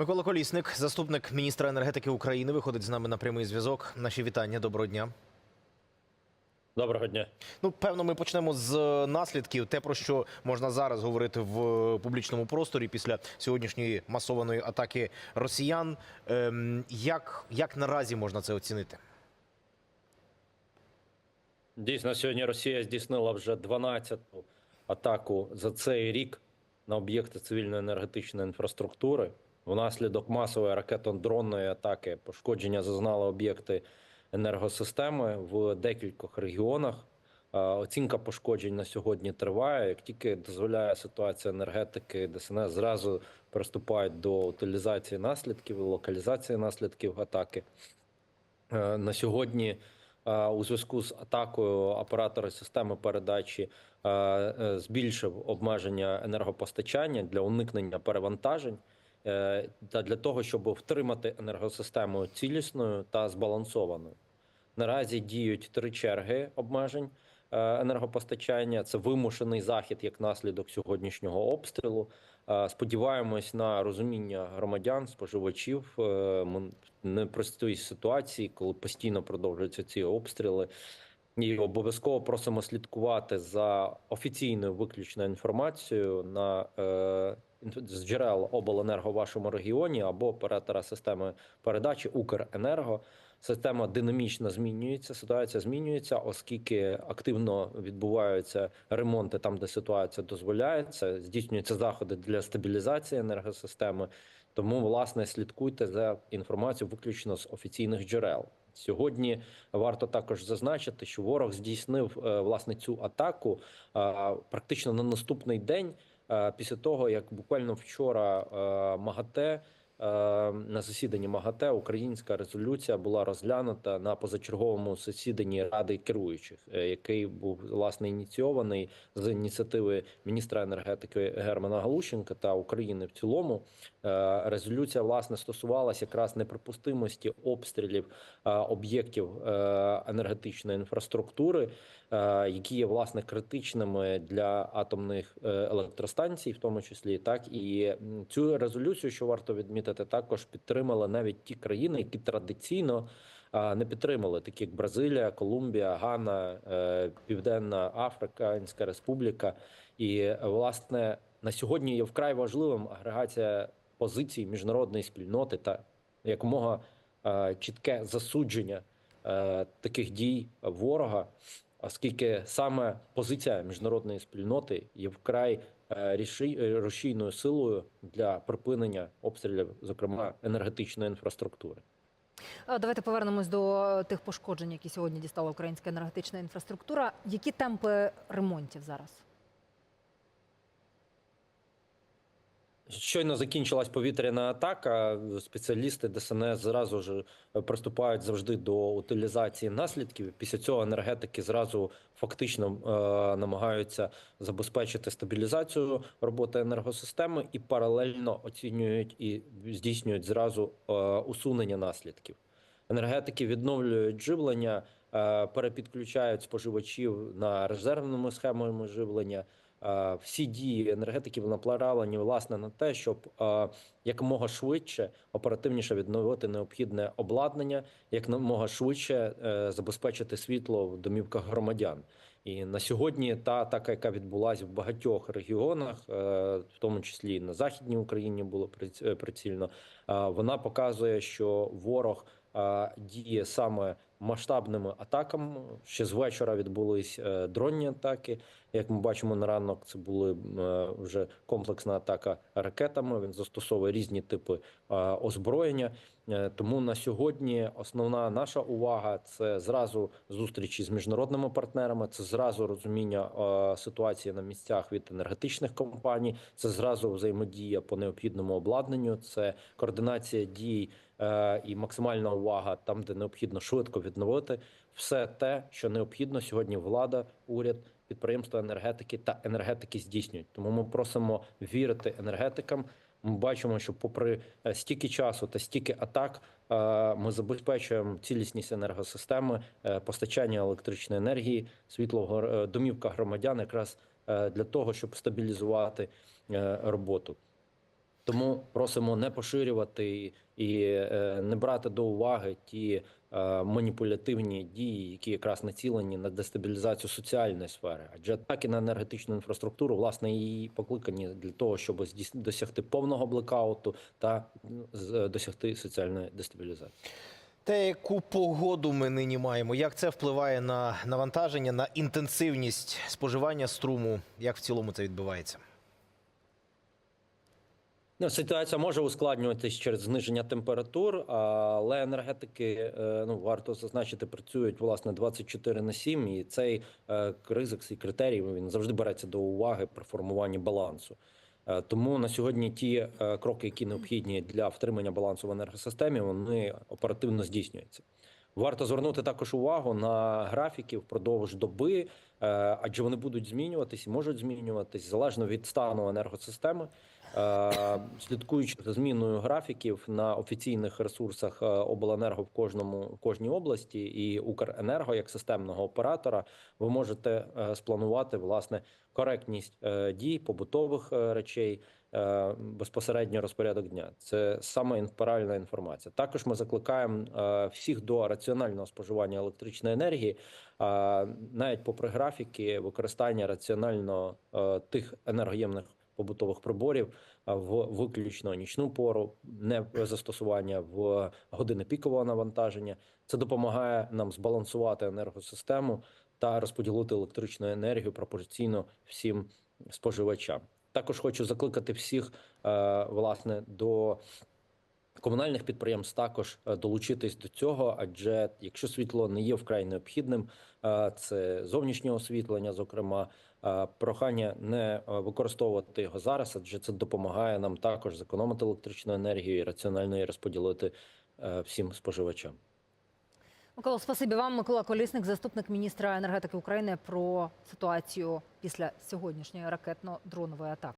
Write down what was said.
Микола Колісник, заступник міністра енергетики України, виходить з нами на прямий зв'язок. Наші вітання. Доброго дня. Доброго дня. Ну, певно, ми почнемо з наслідків. Те, про що можна зараз говорити в публічному просторі після сьогоднішньої масованої атаки росіян. Ем, як, як наразі можна це оцінити? Дійсно, сьогодні Росія здійснила вже 12-ту атаку за цей рік на об'єкти цивільної енергетичної інфраструктури. Внаслідок масової ракетно-дронної атаки пошкодження зазнали об'єкти енергосистеми в декількох регіонах. Оцінка пошкоджень на сьогодні триває. Як тільки дозволяє ситуація енергетики, ДСНС зразу приступають до утилізації наслідків локалізації наслідків атаки. Е, На сьогодні е, у зв'язку з атакою оператори системи передачі е, збільшив обмеження енергопостачання для уникнення перевантажень та для того, щоб втримати енергосистему цілісною та збалансованою. Наразі діють три черги обмежень е, енергопостачання. Це вимушений захід як наслідок сьогоднішнього обстрілу. Е, Сподіваємось на розуміння громадян, споживачів. Е, Ми в ситуації, коли постійно продовжуються ці обстріли. І обов'язково просимо слідкувати за офіційною виключною інформацією на е, з джерел обленерго в вашому регіоні або оператора системи передачі Укренерго. Система динамічно змінюється, ситуація змінюється, оскільки активно відбуваються ремонти там, де ситуація дозволяється, здійснюються заходи для стабілізації енергосистеми. Тому, власне, слідкуйте за інформацією виключно з офіційних джерел. Сьогодні варто також зазначити, що ворог здійснив е, власне цю атаку практично на наступний день, після того як буквально вчора е, МАГАТЕ е, на засіданні МАГАТЕ українська резолюція була розглянута на позачерговому засіданні ради керуючих, е, який був власне ініційований з ініціативи міністра енергетики Германа Галущенка та України в цілому. Е, Резолюція власне стосувалася якраз неприпустимості обстрілів е, об'єктів енергетичної інфраструктури, які є власне критичними для атомних електростанцій, в тому числі так і цю резолюцію, що варто відмітити, також підтримали навіть ті країни, які традиційно. Не підтримали, такі як Бразилія, Колумбія, Гана, е, Південна Африканська Республіка. І власне на сьогодні є вкрай важливим агрегація позицій міжнародної спільноти та якомога чітке засудження е, таких дій ворога, оскільки саме позиція міжнародної спільноти є вкрай е, е, рушійною силою для припинення обстрілів, зокрема енергетичної інфраструктури. Давайте повернемось до тих пошкоджень, які сьогодні дістала українська енергетична інфраструктура. Які темпи ремонтів зараз? Щойно закінчилась повітряна атака. Спеціалісти ДСНС зразу ж приступають завжди до утилізації наслідків. Після цього енергетики зразу фактично е, намагаються забезпечити стабілізацію роботи енергосистеми і паралельно оцінюють і здійснюють зразу е, усунення наслідків. Енергетики відновлюють живлення, е, перепідключають споживачів на резервними схемами живлення. Е, Всі дії енергетиків направлені власне на те, щоб е, якомога швидше, оперативніше відновити необхідне обладнання, якомога швидше е, забезпечити світло в домівках громадян. І на сьогодні та атака, яка відбулася в багатьох регіонах, в тому числі і на західній Україні було приц- прицільно, вона показує, що ворог діє саме масштабними атаками. Ще з вечора відбулись е, дронні атаки. Як ми бачимо на ранок, це були е, вже комплексна атака ракетами. Він застосовує різні типи е, озброєння. Тому на сьогодні основна наша увага це зразу зустрічі з міжнародними партнерами, це зразу розуміння ситуації на місцях від енергетичних компаній, це зразу взаємодія по необхідному обладнанню, це координація дій і максимальна увага там, де необхідно швидко відновити все те, що необхідно сьогодні. Влада, уряд, підприємства енергетики та енергетики здійснюють. Тому ми просимо вірити енергетикам. Ми бачимо, що попри е, стільки часу та стільки атак, е, ми забезпечуємо цілісність енергосистеми, е, постачання електричної енергії, світло домівках громадян, якраз для того, щоб стабілізувати роботу. Тому просимо не поширювати і е, не брати до уваги ті е, маніпулятивні дії, які якраз націлені на дестабілізацію соціальної сфери. Адже атаки на енергетичну інфраструктуру власне і покликані для того, щоб досягти повного блекауту та з- досягти соціальної дестабілізації. Те, яку погоду ми нині маємо, як це впливає на навантаження, на інтенсивність споживання струму, як в цілому це відбувається? Ну, ситуація може ускладнюватись через зниження температур, але енергетики, е, ну варто зазначити, працюють власне 24 на 7, і цей е, ризик, цей критерій він завжди береться до уваги при формуванні балансу. Е, Тому на сьогодні ті кроки, які необхідні для втримання балансу в енергосистемі, вони оперативно здійснюються. Варто звернути також увагу на графіки впродовж доби, адже вони будуть змінюватись і можуть змінюватись залежно від стану енергосистеми. Е, Слідкуючи за зміною графіків на офіційних ресурсах е, обленерго в кожному в кожній області і Укренерго як системного оператора, ви можете е, спланувати власне коректність дій, побутових речей, безпосередньо розпорядок дня. Це саме правильна інформація. Також ми закликаємо всіх до раціонального споживання електричної енергії, навіть попри графіки використання раціонально тих енергоємних побутових приборів в виключно нічну пору, не застосування в години пікового навантаження. Це допомагає нам збалансувати енергосистему та розподілити електричну енергію пропорційно всім споживачам. Також хочу закликати всіх е, власне до комунальних підприємств також е, долучитись до цього, адже якщо світло не є вкрай необхідним, е, це зовнішнє освітлення, зокрема. е, Прохання не використовувати його зараз, адже це допомагає нам також зекономити електричну енергію і раціонально її розподілити всім споживачам. Микола, спасибі вам. Микола Колісник, заступник міністра енергетики України, про ситуацію після сьогоднішньої ракетно-дронової атаки.